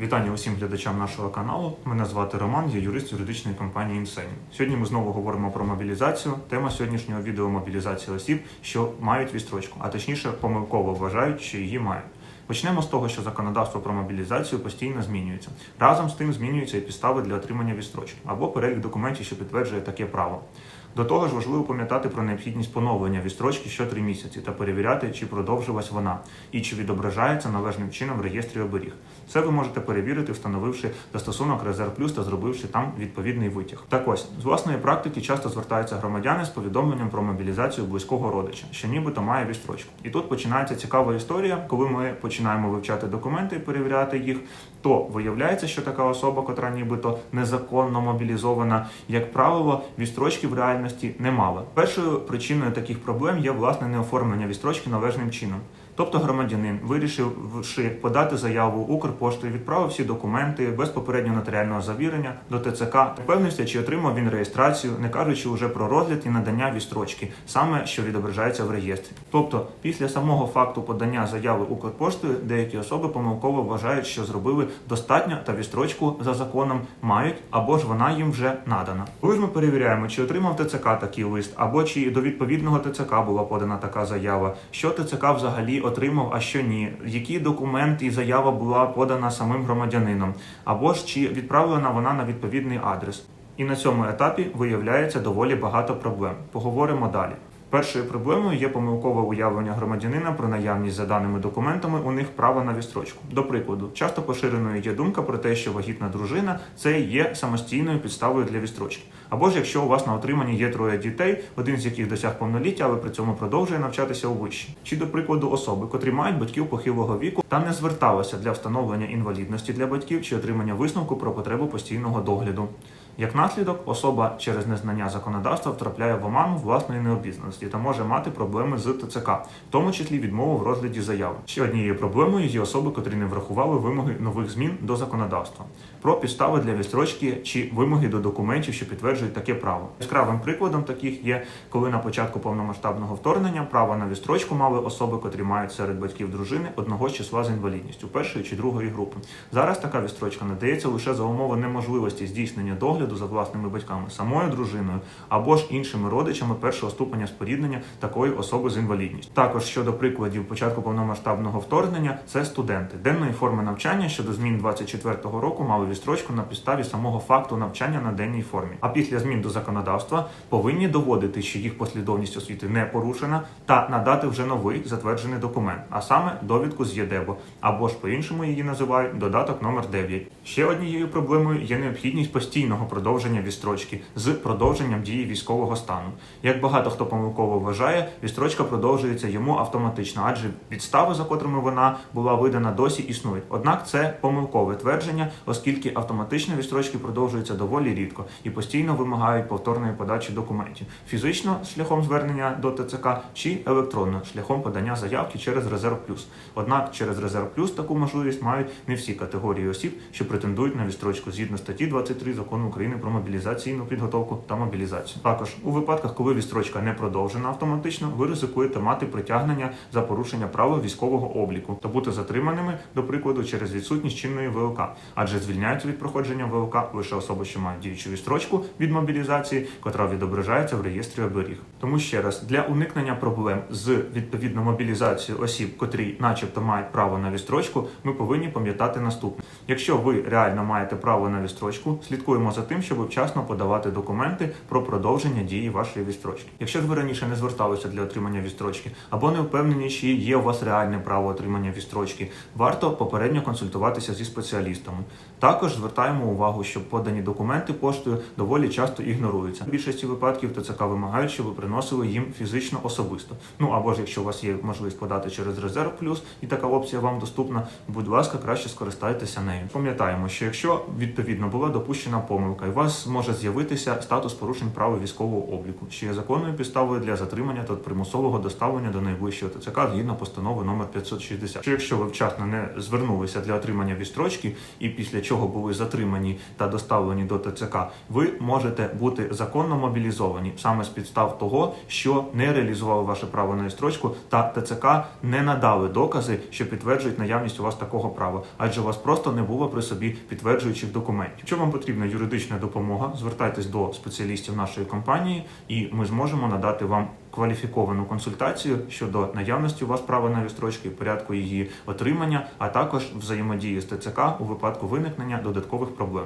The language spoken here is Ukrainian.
Вітання усім глядачам нашого каналу. Мене звати Роман, я юрист юридичної компанії Інсені. Сьогодні ми знову говоримо про мобілізацію. Тема сьогоднішнього відео мобілізація осіб, що мають відстрочку, а точніше помилково вважають, що її мають. Почнемо з того, що законодавство про мобілізацію постійно змінюється. Разом з тим змінюються і підстави для отримання відстрочки або перелік документів, що підтверджує таке право. До того ж, важливо пам'ятати про необхідність поновлення відстрочки що три місяці та перевіряти, чи продовжилась вона і чи відображається належним чином в реєстрі оберіг. Це ви можете перевірити, встановивши застосунок Резерв Плюс та зробивши там відповідний витяг. Так ось з власної практики часто звертаються громадяни з повідомленням про мобілізацію близького родича, що нібито має відстрочку. І тут починається цікава історія, коли ми починаємо вивчати документи і перевіряти їх. То виявляється, що така особа, котра нібито незаконно мобілізована, як правило, відстрочки в реальності не мала. Першою причиною таких проблем є власне неоформлення відстрочки належним чином. Тобто громадянин, вирішивши подати заяву Укрпоштою, відправив всі документи без попереднього нотаріального завірення до ТЦК, впевнився, чи отримав він реєстрацію, не кажучи вже про розгляд і надання відстрочки, саме що відображається в реєстрі. Тобто, після самого факту подання заяви Укрпоштою, деякі особи помилково вважають, що зробили достатньо та відстрочку за законом мають, або ж вона їм вже надана. Коли ж ми перевіряємо, чи отримав ТЦК такий лист, або чи до відповідного ТЦК була подана така заява, що ТЦК взагалі отримав, а що ні, які документи і заява була подана самим громадянином, або ж чи відправлена вона на відповідний адрес. І на цьому етапі виявляється доволі багато проблем. Поговоримо далі. Першою проблемою є помилкове уявлення громадянина про наявність за даними документами у них права на відстрочку. До прикладу, часто поширеною є думка про те, що вагітна дружина це є самостійною підставою для відстрочки. Або ж якщо у вас на отриманні є троє дітей, один з яких досяг повноліття, але при цьому продовжує навчатися у виші. Чи до прикладу особи, котрі мають батьків похилого віку та не зверталися для встановлення інвалідності для батьків чи отримання висновку про потребу постійного догляду. Як наслідок, особа через незнання законодавства втрапляє в оману власної необізнаності та може мати проблеми з ТЦК, в тому числі відмову в розгляді заяви. Ще однією проблемою є особи, котрі не врахували вимоги нових змін до законодавства про підстави для відстрочки чи вимоги до документів, що підтверджують таке право. Яскравим прикладом таких є, коли на початку повномасштабного вторгнення право на відстрочку мали особи, котрі мають серед батьків дружини одного з числа з інвалідністю першої чи другої групи. Зараз така відстрочка надається лише за умови неможливості здійснення догляду за власними батьками, самою дружиною або ж іншими родичами першого ступеня споріднення такої особи з інвалідністю. Також щодо прикладів початку повномасштабного вторгнення, це студенти денної форми навчання щодо змін 24-го року мали відстрочку на підставі самого факту навчання на денній формі. А після змін до законодавства повинні доводити, що їх послідовність освіти не порушена, та надати вже новий затверджений документ, а саме довідку з ЄДЕБО, або ж по-іншому її називають додаток номер 9. Ще однією проблемою є необхідність постійного продовження відстрочки з продовженням дії військового стану. Як багато хто помилково вважає, відстрочка продовжується йому автоматично, адже підстави, за котрими вона була видана, досі існують. Однак це помилкове твердження, оскільки автоматичні відстрочки продовжуються доволі рідко і постійно вимагають повторної подачі документів фізично шляхом звернення до ТЦК чи електронно шляхом подання заявки через резерв плюс. Однак через резерв плюс таку можливість мають не всі категорії осіб, що претендують на відстрочку згідно статті 23 закону України про мобілізаційну підготовку та мобілізацію. Також у випадках, коли відстрочка не продовжена автоматично, ви ризикуєте мати притягнення за порушення правил військового обліку та бути затриманими, до прикладу, через відсутність чинної ВЛК, адже звільняються від проходження ВЛК лише особи, що мають діючу відстрочку від мобілізації, котра відображається в реєстрі оберіг. Тому ще раз для уникнення проблем з відповідно мобілізацією осіб, котрі, начебто, мають право на відстрочку, ми повинні пам'ятати наступне: якщо ви реально маєте право на відстрочку, слідкуємо за тим, щоб вчасно подавати документи про продовження дії вашої відстрочки. Якщо ж ви раніше не зверталися для отримання відстрочки або не впевнені, чи є у вас реальне право отримання відстрочки, варто попередньо консультуватися зі спеціалістами. Також звертаємо увагу, що подані документи поштою доволі часто ігноруються. В більшості випадків ТЦК вимагають, щоб ви приносили їм фізично особисто. Ну або ж якщо у вас є можливість подати через резерв плюс і така опція вам доступна, будь ласка, краще скористайтеся нею. Пам'ятаємо, що якщо відповідно була допущена помилка і у вас може з'явитися статус порушень права військового обліку, що є законною підставою для затримання та примусового доставлення до найближчого ТЦК згідно постанови номер 560. Що якщо ви вчасно не звернулися для отримання відстрочки, і після чого були затримані та доставлені до ТЦК, ви можете бути законно мобілізовані саме з підстав того, що не реалізували ваше право на відстрочку, та ТЦК не надали докази, що підтверджують наявність у вас такого права, адже у вас просто не було при собі підтверджуючих документів. Якщо вам потрібна юридична допомога, звертайтесь до спеціалістів нашої компанії, і ми зможемо надати вам кваліфіковану консультацію щодо наявності у вас права на відстрочки, порядку її отримання, а також взаємодії з ТЦК у випадку виникнення додаткових проблем.